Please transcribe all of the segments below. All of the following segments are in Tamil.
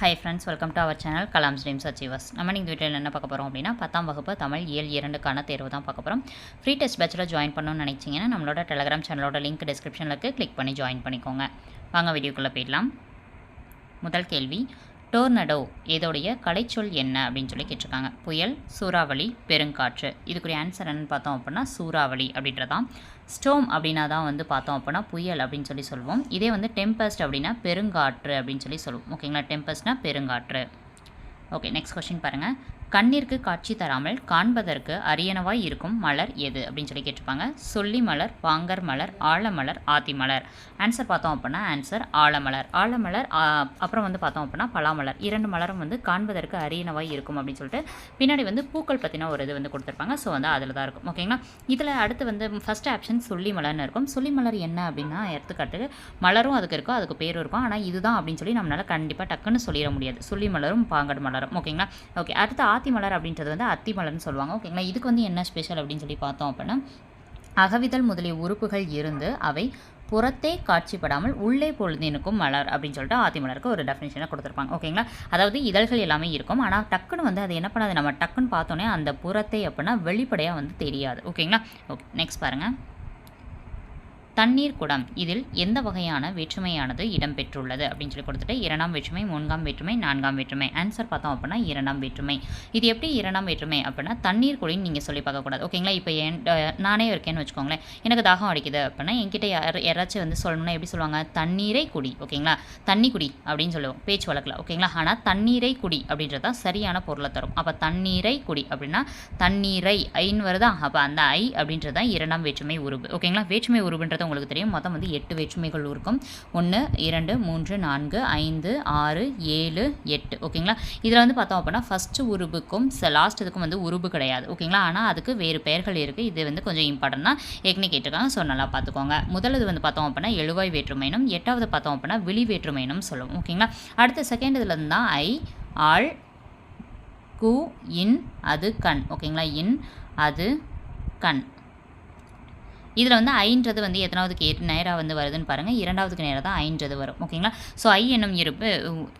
Hi friends welcome to our channel Kalam's dreams achievers நம்ம நீங்கள் வீட்டில் என்ன பார்க்க போகிறோம் அப்படின்னா பத்தாம் வகுப்பு தமிழ் இயல் இரண்டுக்கான தேர்வு தான் பார்க்க போகிறோம் ஃப்ரீ டெஸ்ட் பேட்சில் ஜாயின் பண்ணணும்னு நினச்சிங்கன்னா நம்மளோட டெலகிராம் சேனலோட லிங்க் டிஸ்கிரிப்ஷனில் இருக்குது கிளிக் பண்ணி ஜாயின் பண்ணிக்கோங்க. வாங்க வீடியோக்குள்ளே போயிடலாம். முதல் கேள்வி டோர்னடோ இதோடைய கலைச்சொல் என்ன அப்படின்னு சொல்லி கேட்டிருக்காங்க. புயல் சூறாவளி பெருங்காற்று. இதுக்குரிய ஆன்சர் என்னென்னு பார்த்தோம் அப்படின்னா சூறாவளி அப்படின்றதான் ஸ்டோம் அப்படின்னா தான் வந்து பார்த்தோம் அப்படின்னா புயல் அப்படின்னு சொல்லி சொல்லுவோம் இதே வந்து டெம்பஸ்ட் அப்படின்னா பெருங்காற்று அப்படின்னு சொல்லி சொல்லுவோம் ஓகேங்களா டெம்பஸ்ட்னா பெருங்காற்று. ஓகே நெக்ஸ்ட் கொஸ்டின் பாருங்கள் கண்ணிற்கு காட்சி தராமல் காண்பதற்கு அரியனவாய் இருக்கும் மலர் எது? அப்படின்னு சொல்லி கேட்டிருப்பாங்க. சொல்லி மலர் வாங்கர் மலர் ஆலமலர் ஆத்தி மலர். ஆன்சர் பார்த்தோம் அப்படின்னா ஆன்சர் ஆலமலர் ஆலமலர் அப்புறம் வந்து பார்த்தோம் அப்படின்னா பலாமலர். இரண்டு மலரும் வந்து காண்பதற்கு அரியனவாய் இருக்கும் அப்படின்னு சொல்லிட்டு பின்னாடி வந்து பூக்கள் பற்றின ஒரு இது வந்து கொடுத்துருப்பாங்க. ஸோ வந்து அதில் தான் இருக்கும். ஓகேங்களா இதில் அடுத்து வந்து ஃபஸ்ட் ஆப்ஷன் சொல்லி மலர்னு இருக்கும். சொல்லி மலர் என்ன அப்படின்னா எடுத்துக்காட்டு மலரும் அதுக்கு இருக்கும் அதுக்கு பேரும் இருக்கும். ஆனால் இதுதான் அப்படின்னு சொல்லி நம்மளால் கண்டிப்பாக டக்குன்னு சொல்லிட முடியாது. சொல்லி மலரும் பாங்கடு மலரும். ஓகேங்களா ஓகே அடுத்து ஆத்தி மலர் அப்படின்றது வந்து அத்தி மலர்னு சொல்லுவாங்க ஓகேங்களா இதுக்கு வந்து என்ன ஸ்பெஷல் அப்படின்னு சொல்லி பார்த்தோம் அப்படின்னா அகவிதழ் முதலிய உறுப்புகள் இருந்து அவை புறத்தே காட்சிப்படாமல் உள்ளே பொழுதினுக்கும் மலர் அப்படின்னு சொல்லிட்டு ஆத்தி மலருக்கு ஒரு டெஃபினேஷனை கொடுத்துருப்பாங்க. ஓகேங்களா அதாவது இதழ்கள் எல்லாமே இருக்கும். ஆனால் டக்குன்னு வந்து அது என்ன பண்ணாது? நம்ம டக்குன்னு பார்த்தோன்னே அந்த புறத்தை அப்படின்னா வெளிப்படையாக வந்து தெரியாது. ஓகேங்களா ஓகே நெக்ஸ்ட் பாருங்கள் தண்ணீர் குடம். இதில் எந்த வகையான வேற்றுமையானது இடம்பெற்றுள்ளது? அப்படின்னு சொல்லி கொடுத்துட்டு இரண்டாம் வேற்றுமை மூன்றாம் வேற்றுமை நான்காம் வேற்றுமை. ஆன்சர் பார்த்தோம் அப்படின்னா இரண்டாம் வேற்றுமை. இது எப்படி இரண்டாம் வேற்றுமை அப்படின்னா தண்ணீர் குடின்னு நீங்கள் சொல்லி பார்க்கக்கூடாது. ஓகேங்களா? இப்போ என் நானே இருக்கேன்னு வச்சுக்கோங்களேன். எனக்கு தாகம் அடிக்குது அப்படின்னா என்கிட்ட யார் யாராச்சும் வந்து சொல்லணும்னா எப்படி சொல்லுவாங்க? தண்ணீரை குடி. ஓகேங்களா? தண்ணி குடி அப்படின்னு சொல்லுவோம். பேச்சு வழக்கில். ஓகேங்களா? ஆனால் தண்ணீரை குடி அப்படின்றது தான் சரியான பொருளை தரும். அப்போ தண்ணீரை குடி அப்படின்னா தண்ணீரை ஐன்னு வருதா? அப்போ அந்த ஐ அப்படின்றது தான் இரண்டாம் வேற்றுமை உருவு ஓகேங்களா? வேற்றுமை உருவுன்றது உங்களுக்கு தெரியும். மொத்தம் வந்து எட்டு வேற்றுமைகள் இருக்கும். ஒன்று இரண்டு மூன்று நான்கு ஐந்து ஆறு ஏழு எட்டு. ஓகேங்களா? இதில் வந்து பார்த்தோம் அப்படின்னா ஃபஸ்ட்டு உருபுக்கும் லாஸ்ட் இதுக்கும் வந்து உருபு கிடையாது. ஓகேங்களா? ஆனால் அதுக்கு வேறு பெயர்கள் இருக்குது இது வந்து கொஞ்சம் இம்பார்ட்டன்ட் தான் ஏற்கனவே கேட்டிருக்காங்க. ஸோ நல்லா பார்த்துக்கோங்க. முதல் இது வந்து பார்த்தோம் அப்படின்னா எழுவாய் வேற்றுமைனும் எட்டாவது பார்த்தோம் அப்படின்னா விழி வேற்றுமைனும் சொல்லுவோம். ஓகேங்களா? அடுத்த செகண்ட் இதில் தான் ஐ ஆள் கு இன் அது கண். ஓகேங்களா? இன் அது கண். இதில் வந்து ஐன்றது வந்து எத்தனாவதுக்கு எட்டு நேராக வந்து வருதுன்னு பாருங்கள் இரண்டாவதுக்கு நேராக தான் ஐன்றது வரும். ஓகேங்களா? ஸோ ஐ என்னும் இருப்பு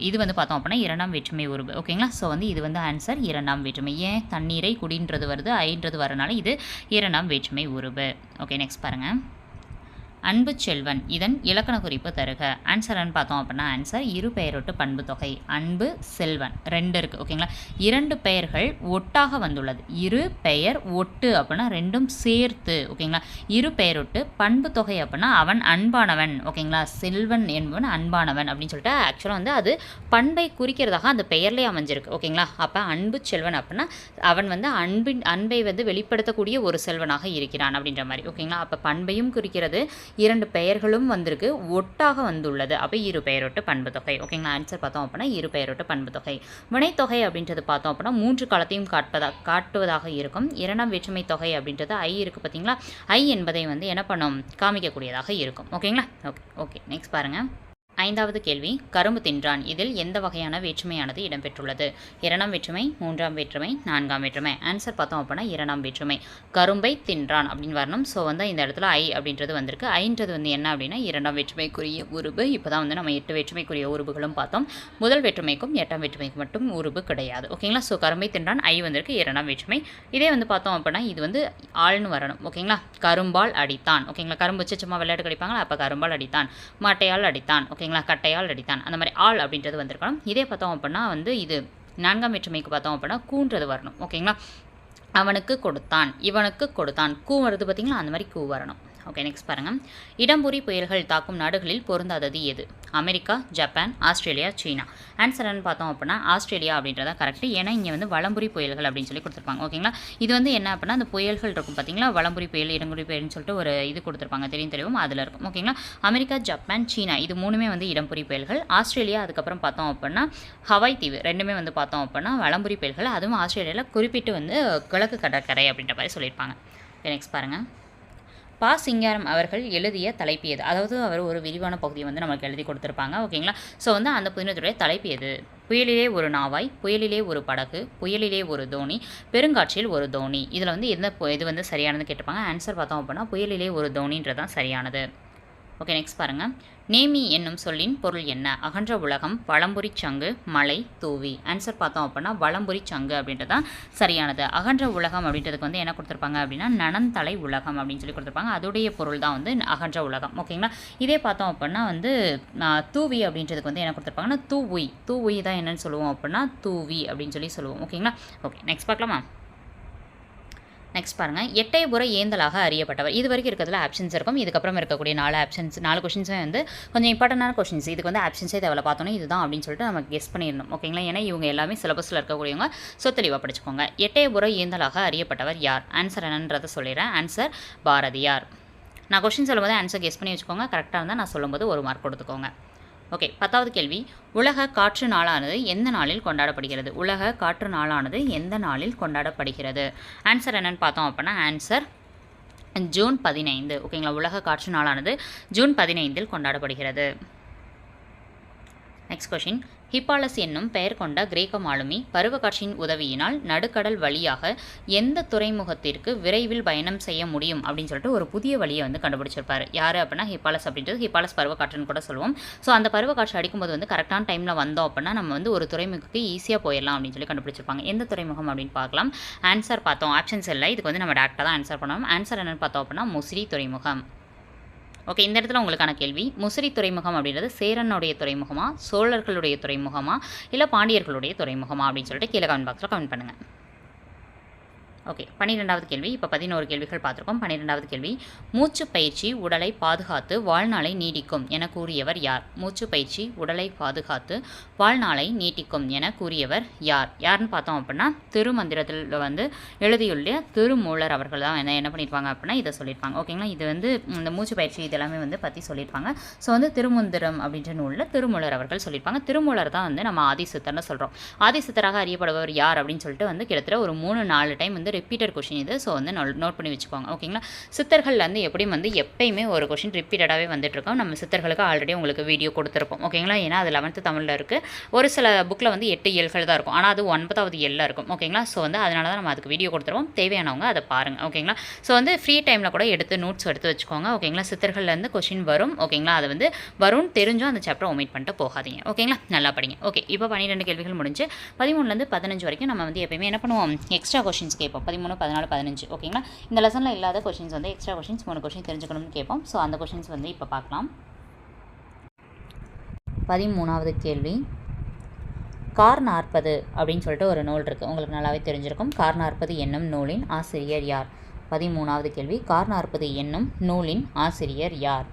இது வந்து பார்த்தோம் அப்படின்னா இரண்டாம் வேற்றுமை உருவு ஓகேங்களா? ஸோ வந்து இது வந்து ஆன்சர் இரண்டாம் வேற்றுமை. ஏன் தண்ணீரை குடின்றது வருது ஐன்றது வரனால இது இரண்டாம் வேற்றுமை உருவு ஓகே நெக்ஸ்ட் பாருங்கள் அன்பு செல்வன் இதன் இலக்கண குறிப்பு தருக. ஆன்சர்னு பார்த்தோம் அப்படின்னா ஆன்சர் இரு பெயரொட்டு பண்பு தொகை அன்பு செல்வன். ரெண்டு இருக்குது ஓகேங்களா இரண்டு பெயர்கள் ஒட்டாக வந்துள்ளது. இரு பெயர் ஒட்டு அப்படின்னா ரெண்டும் சேர்த்து ஓகேங்களா இரு பெயரொட்டு பண்பு தொகை அப்படின்னா அவன் அன்பானவன் ஓகேங்களா செல்வன் என்பவன் அன்பானவன் அப்படின்னு சொல்லிட்டு ஆக்சுவலாக வந்து அது பண்பை குறிக்கிறதாக அந்த பெயர்லேயே அமைஞ்சிருக்கு ஓகேங்களா அப்போ அன்பு செல்வன் அப்படின்னா அவன் வந்து அன்பின் அன்பை வந்து வெளிப்படுத்தக்கூடிய ஒரு செல்வனாக இருக்கிறான் அப்படின்ற மாதிரி ஓகேங்களா அப்போ பண்பையும் குறிக்கிறது இரண்டு பெயர்களும் வந்திருக்கு. ஒட்டாக வந்துள்ளது. அப்போ இரு பெயரொட்டு பண்பு தொகை. ஓகேங்களா ஆன்சர் பார்த்தோம் அப்படின்னா இரு பெயரொட்டு பண்பு தொகை. வினைத்தொகை அப்படின்றது பார்த்தோம் அப்படின்னா மூன்று காலத்தையும் காட்பதா காட்டுவதாக இருக்கும். இரண்டாம் வேற்றுமை தொகை அப்படின்றது ஐ இருக்குது பார்த்தீங்களா ஐ என்பதை வந்து என்ன பண்ணும்? காமிக்கக்கூடியதாக இருக்கும். ஓகேங்களா ஓகே ஓகே நெக்ஸ்ட் பாருங்கள் ஐந்தாவது கேள்வி கரும்பு தின்றான். இதில் எந்த வகையான வேற்றுமையானது இடம்பெற்றுள்ளது? இரண்டாம் வேற்றுமை மூன்றாம் வேற்றுமை நான்காம் வேற்றுமை. ஆன்சர் பார்த்தோம் அப்படின்னா இரண்டாம் வேற்றுமை. கரும்பை தின்றான் அப்படின்னு வரணும். ஸோ வந்து இந்த இடத்துல ஐ அப்படின்றது வந்திருக்கு. ஐன்றது வந்து என்ன அப்படின்னா இரண்டாம் வேற்றுமைக்குரிய உருபு இப்போ தான் வந்து நம்ம எட்டு வேற்றுமைக்குரிய உருபுகளும் பார்த்தோம். முதல் வேற்றுமைக்கும் எட்டாம் வேற்றுமைக்கும் மட்டும் உருபு கிடையாது. ஓகேங்களா ஸோ கரும்பை தின்றான். ஐ வந்திருக்கு. இரண்டாம் வேற்றுமை. இதே வந்து பார்த்தோம் அப்படின்னா இது வந்து ஆள்னு வரணும். ஓகேங்களா கரும்பால் அடித்தான். ஓகேங்களா கரும்பு வச்சு சும்மா விளையாட்டு கிடைப்பாங்களா அப்போ கரும்பால் அடித்தான். மாட்டையால் அடித்தான். ஓகே ஓகேங்களா? கட்டையால் அடித்தான். அந்த மாதிரி ஆள் அப்படின்றது வந்திருக்கணும். இதே பார்த்தோம் அப்படின்னா வந்து இது நான்காம் வேற்றுமைக்கு பார்த்தோம் அப்படின்னா கூன்றது வரணும். ஓகேங்களா? அவனுக்கு கொடுத்தான். இவனுக்கு கொடுத்தான். கூ வருது பார்த்தீங்களா? அந்த மாதிரி கூ வரணும். ஓகே நெக்ஸ்ட் பாருங்கள் இடம்புரி புயல்கள் தாக்கும் நாடுகளில் பொருந்தாதது எது? America Japan Australia China. ஆன்சர்னு பார்த்தோம் அப்படின்னா ஆஸ்திரேலியா அப்படின்றத கரெக்ட் ஏன்னா இங்கே வந்து வளம்புரி புயல்கள் அப்படின்னு சொல்லி கொடுத்துருப்பாங்க. ஓகேங்களா இது வந்து என்ன அப்படின்னா அந்த புயல்கள் இருக்கும் பார்த்தீங்களா வளம்புரி புயல் இடம்புரி புயல்னு சொல்லிட்டு ஒரு இது கொடுத்துருப்பாங்க. தெரியும் தெரியும். அதில் இருக்கும். ஓகேங்களா அமெரிக்கா ஜப்பான் சீனா இது மூணுமே வந்து இடம்புரி புயல்கள். ஆஸ்திரேலியா அதுக்கப்புறம் பார்த்தோம் அப்படின்னா ஹவாய் தீவு ரெண்டுமே வந்து பார்த்தோம் அப்படின்னா வளம்புரி புயல்கள். அதுவும் ஆஸ்திரேலியாவில் குறிப்பிட்டு வந்து கிழக்கு கடற்கரை அப்படின்ற மாதிரி சொல்லியிருப்பாங்க. நெக்ஸ்ட் பாருங்கள் பா சிங்காரம் அவர்கள் எழுதிய தலைப்பு எது? அதாவது அவர் ஒரு விரிவான பகுதியை வந்து நமக்கு எழுதி கொடுத்துருப்பாங்க. ஓகேங்களா? ஸோ வந்து அந்த புதினத்துடைய தலைப்பு எது? புயலிலே ஒரு நாவாய் புயலிலே ஒரு படகு புயலிலே ஒரு தோணி பெருங்காற்றில் ஒரு தோணி. இதில் வந்து எந்த இது வந்து சரியானது கேட்டிருப்பாங்க. ஆன்சர் பார்த்தோம் அப்படின்னா புயலிலே ஒரு தோணின்றது தான் சரியானது. ஓகே நெக்ஸ்ட் பாருங்கள் நேமி என்னும் சொல்லின் பொருள் என்ன? அகன்ற உலகம் வளம்புரி சங்கு மலை தூவி. ஆன்சர் பார்த்தோம் அப்படின்னா வளம்புரி சங்கு அப்படின்றது தான் சரியானது. அகன்ற உலகம் அப்படின்றதுக்கு வந்து என்ன கொடுத்துருப்பாங்க அப்படின்னா நனந்தலை உலகம் அப்படின்னு சொல்லி கொடுத்துருப்பாங்க. அதோடைய பொருள் தான் வந்து அகன்ற உலகம். ஓகேங்களா இதே பார்த்தோம் அப்படின்னா வந்து தூவி அப்படின்றதுக்கு வந்து என்ன கொடுத்துருப்பாங்கன்னா தூவி தூவி தான் என்னன்னு சொல்லுவோம் அப்படின்னா தூவி அப்படின்னு சொல்லி சொல்லுவோம். ஓகேங்களா ஓகே நெக்ஸ்ட் பார்க்கலாமா? நெக்ஸ்ட் பாருங்கள் எட்டயபுர ஏந்தலாக அறியப்பட்டவர். இது வரைக்கும் இருக்கிறதுல ஆப்ஷன்ஸ் இருக்கும். இதுக்கப்புறம் இருக்கக்கூடிய நாலு ஆப்ஷன்ஸ் நாலு கொஷின்ஸும் வந்து கொஞ்சம் இம்பார்ட்டண்டான கொஷின்ஸ் இதுக்கு வந்து ஆப்ஷன்ஸே தேவை பார்த்தோன்னா இதுதான் அப்படின்னு சொல்லிட்டு நம்ம கெஸ் பண்ணிடணும். ஓகேங்களா ஏன்னா இவங்க எல்லாமே சிலபஸில் இருக்கக்கூடியவங்க. ஸோ தெளிவாக படிச்சுக்கோங்க. எட்டயபுர ஏந்தலாக அறியப்பட்டவர் யார்? ஆன்சர் என்னன்றதை சொல்லிடுறேன். ஆன்சர் பாரதியார். நான் கொஷின் சொல்லும்போது ஆன்சர் கெஸ் பண்ணி வச்சுக்கோங்க. கரெக்டாக இருந்தால் நான் சொல்லும்போது ஒரு மார்க் கொடுத்துக்கோங்க. ஓகே பத்தாவது கேள்வி. உலக காற்று நாளானது எந்த நாளில் கொண்டாடப்படுகிறது? உலக காற்று நாளானது எந்த நாளில் கொண்டாடப்படுகிறது? ஆன்சர் என்னென்னு பார்த்தோம் அப்படின்னா ஆன்சர் ஜூன் பதினைந்து. ஓகேங்களா? உலக காற்று நாளானது ஜூன் பதினைந்தில் கொண்டாடப்படுகிறது. நெக்ஸ்ட் கொஷின் ஹிப்பாலஸ் என்னும் பெயர் கொண்ட கிரேக்க மாலுமி பருவக்காட்சியின் உதவியினால் நடுக்கடல் வழியாக எந்த துறைமுகத்திற்கு விரைவில் பயணம் செய்ய முடியும் அப்படின்னு சொல்லிட்டு ஒரு புதிய வழியை வந்து கண்டுபிடிச்சிருப்பார். யார் அப்படின்னா ஹிப்பாலஸ் அப்படின்றது ஹிப்பாலஸ் பருவக்காற்றுன்னு கூட சொல்லுவோம். ஸோ அந்த பருவக்காற்று அடிக்கும்போது வந்து கரெக்டான டைமில் வந்தோம் அப்படின்னா நம்ம வந்து ஒரு துறைமுகத்துக்கு ஈஸியாக போயிடலாம் அப்படின்னு சொல்லி கண்டுபிடிச்சிருப்பாங்க. எந்த துறைமுகம் அப்படின்னு பார்க்கலாம். ஆன்சர் பார்த்தோம். ஆப்ஷன்ஸ் இல்லை. இதுக்கு வந்து நம்ம டேரக்டாக தான் ஆன்சர் பண்ணணும் ஆன்சர் என்னன்னு பார்த்தோம் அப்படின்னா முசிறி துறைமுகம். ஓகே இந்த இடத்துல உங்களுக்கான கேள்வி. முசிறி துறைமுகம் அப்படின்றது சேரனுடைய துறைமுகமா சோழர்களுடைய துறைமுகமா இல்லை பாண்டியர்களுடைய துறைமுகமா அப்படின்னு சொல்லிட்டு கீழே கமெண்ட் பாக்ஸில் கமெண்ட் பண்ணுங்கள் ஓகே பன்னிரெண்டாவது கேள்வி. இப்போ பதினோரு கேள்விகள் பார்த்துருக்கோம். பன்னிரெண்டாவது கேள்வி. மூச்சு பயிற்சி உடலை பாதுகாத்து வாழ்நாளை நீடிக்கும் என கூறியவர் யார்? மூச்சு பயிற்சி உடலை பாதுகாத்து வாழ்நாளை நீட்டிக்கும் என கூறியவர் யார்? யாருன்னு பார்த்தோம் அப்படின்னா திருமந்திரத்தில் வந்து எழுதியுள்ள திருமூலர் அவர்கள் தான் என்ன என்ன பண்ணியிருப்பாங்க அப்படின்னா இதை சொல்லியிருப்பாங்க ஓகேங்களா? இது வந்து இந்த மூச்சு பயிற்சி இதெல்லாமே வந்து பற்றி சொல்லியிருப்பாங்க ஸோ வந்து திருமந்திரம் அப்படின்ற நூலில் திருமூலர் அவர்கள் சொல்லியிருப்பாங்க திருமூலர் தான் வந்து நம்ம ஆதிசித்தர்னு சொல்கிறோம் ஆதிசித்தராக அறியப்படுபவர் யார் அப்படின்னு சொல்லிட்டு வந்து கிட்டத்தட்ட ஒரு மூணு நாலு டைம் வந்து ரிப்பீட்டட் கொஷின் இது. ஸோ வந்து நோட் பண்ணி வச்சுக்கோங்க. ஓகேங்களா சித்தர்கள் வந்து எப்படியும் வந்து எப்பயுமே ஒரு கொஷின் ரிப்பீட்டடாகவே வந்துட்டுருக்கோம். நம்ம சித்தர்களுக்கு ஆல்ரெடி உங்களுக்கு வீடியோ கொடுத்துருப்போம். ஓகேங்களா ஏன்னா அது லெவன்த்து தமிழில் இருக்குது ஒரு சில புக்கில் வந்து எட்டு இயல்கள் தான் இருக்கும். ஆனால் அது ஒன்பதாவது எல்லாம் இருக்கும். ஓகேங்களா ஸோ வந்து அதனால தான் நம்ம அதுக்கு வீடியோ கொடுத்துருவோம். தேவையானவங்க அதை பாருங்கள் ஓகேங்களா ஸோ வந்து ஃப்ரீ டைமில் கூட எடுத்து நோட்ஸ் எடுத்து வச்சுக்கோங்க. ஓகேங்களா சித்தர்கள்லேருந்து கொஷின் வரும். ஓகேங்களா அது வந்து வரும்னு தெரிஞ்சும் அந்த சாப்டர் ஒமிட் பண்ணிட்டு போகாதீங்க. ஓகேங்களா நல்லா படிங்க. ஓகே இப்போ பன்னிரெண்டு கேள்விகள் முடிஞ்சு பதிமூணுலேருந்து பதினஞ்சு வரைக்கும் நம்ம வந்து எப்பயுமே என்ன பண்ணுவோம்? எக்ஸ்ட்ரா கொஷின்ஸ் கேட்போம். பதிமூணு பதினாலு பதினஞ்சு. ஓகேங்களா இந்த லெசனில் இல்லாத கொஷின்ஸ் வந்து எக்ஸ்ட்ரா கொஷின்ஸ் மூணு கொஷின் தெரிஞ்சுக்கணும்னு கேட்போம். ஸோ அந்த கொஷின்ஸ் வந்து இப்போ பார்க்கலாம். பதிமூணாவது கேள்வி. கார் நாற்பது அப்படின்னு சொல்லிட்டு ஒரு நூல் இருக்குது உங்களுக்கு நல்லாவே தெரிஞ்சிருக்கும். கார் நாற்பது என்னும் நூலின் ஆசிரியர் யார்? பதிமூணாவது கேள்வி. கார் நாற்பது என்னும் நூலின் ஆசிரியர் யார்?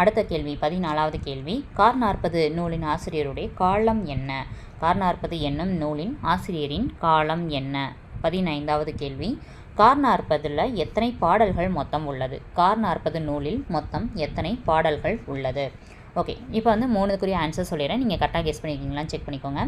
அடுத்த கேள்வி பதினாலாவது கேள்வி. கார் நாற்பது நூலின் ஆசிரியருடைய காலம் என்ன? கார் நாற்பது என்னும் நூலின் ஆசிரியரின் காலம் என்ன? பதினைந்தாவது கேள்வி. கார் நாற்பதில் எத்தனை பாடல்கள் மொத்தம் உள்ளது? கார் நாற்பது நூலில் மொத்தம் எத்தனை பாடல்கள் உள்ளது? ஓகே இப்போ வந்து மூணுக்குரிய ஆன்சர் சொல்லிடுறேன். நீங்கள் கரெக்டாக கெஸ் பண்ணியிருக்கீங்களான்னு செக் பண்ணிக்கோங்க.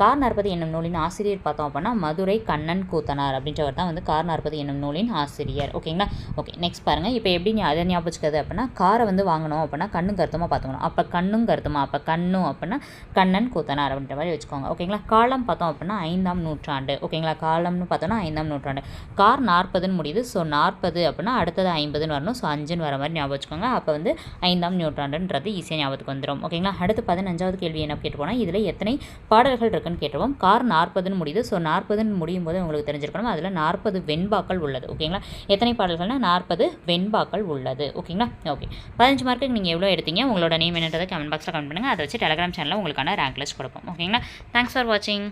கார் நாற்பது என்னும் நூலின் ஆசிரியர் பார்த்தோம் அப்படின்னா மதுரை கண்ணன் கூத்தனார் அப்படின்றவர் தான் வந்து கார் நாற்பது என்னும் நூலின் ஆசிரியர். ஓகேங்களா ஓகே நெக்ஸ்ட் பாருங்கள் இப்போ எப்படி நீ அதை ஞாபகம் அப்படின்னா காரை வந்து வாங்கணும் அப்படின்னா கண்ணும் கருத்துமாக பார்த்துக்கணும். அப்போ கண்ணும் கருத்துமா? அப்போ கண்ணும் அப்படின்னா கண்ணன் கூத்தனார் அப்படின்ற மாதிரி வச்சுக்கோங்க. ஓகேங்களா காலம் பார்த்தோம் அப்படின்னா ஐந்தாம் நூற்றாண்டு. ஓகேங்களா காலம்னு பார்த்தோன்னா ஐந்தாம் நூற்றாண்டு. கார் நாற்பதுன்னு முடியுது. ஸோ நாற்பது அப்படின்னா அடுத்தது ஐம்பதுன்னு வரணும். ஸோ அஞ்சுன்னு வர மாதிரி ஞாபகம் வச்சுக்கோங்க. அப்போ வந்து ஐந்தாம் நூற்றாண்டுன்றது ஈஸியாக ஞாபகத்துக்கு வந்துடும் ஓகேங்களா? அடுத்து பதினஞ்சாவது கேள்வி என்ன கேட்டு போனால் இதில் எத்தனை பாடல்கள் இருக்குன்னு கேட்டுருவோம் கார் நாற்பதுன்னு முடியுது. ஸோ நாற்பதுன்னு முடியும் போது உங்களுக்கு தெரிஞ்சிருக்கணும். அதில் நாற்பது வெண்பாக்கள் உள்ளது. ஓகேங்களா? எத்தனை பாடல்கள்னால் நாற்பது வெண்பாக்கள் உள்ளது. ஓகேங்களா? ஓகே. பதினஞ்சு மார்க்குக்கு நீங்கள் எவ்வளோ எடுத்தீங்க? உங்களோட நேம் என்னன்றதை கமெண்ட் பாக்ஸில் கமெண்ட் பண்ணுங்கள் அதை வச்சு டெலகிராம் சேனலில் உங்களுக்கான ரேங்க் லிஸ்ட் கொடுப்போம். ஓகேங்களா? தேங்க்ஸ் ஃபார் வாட்சிங்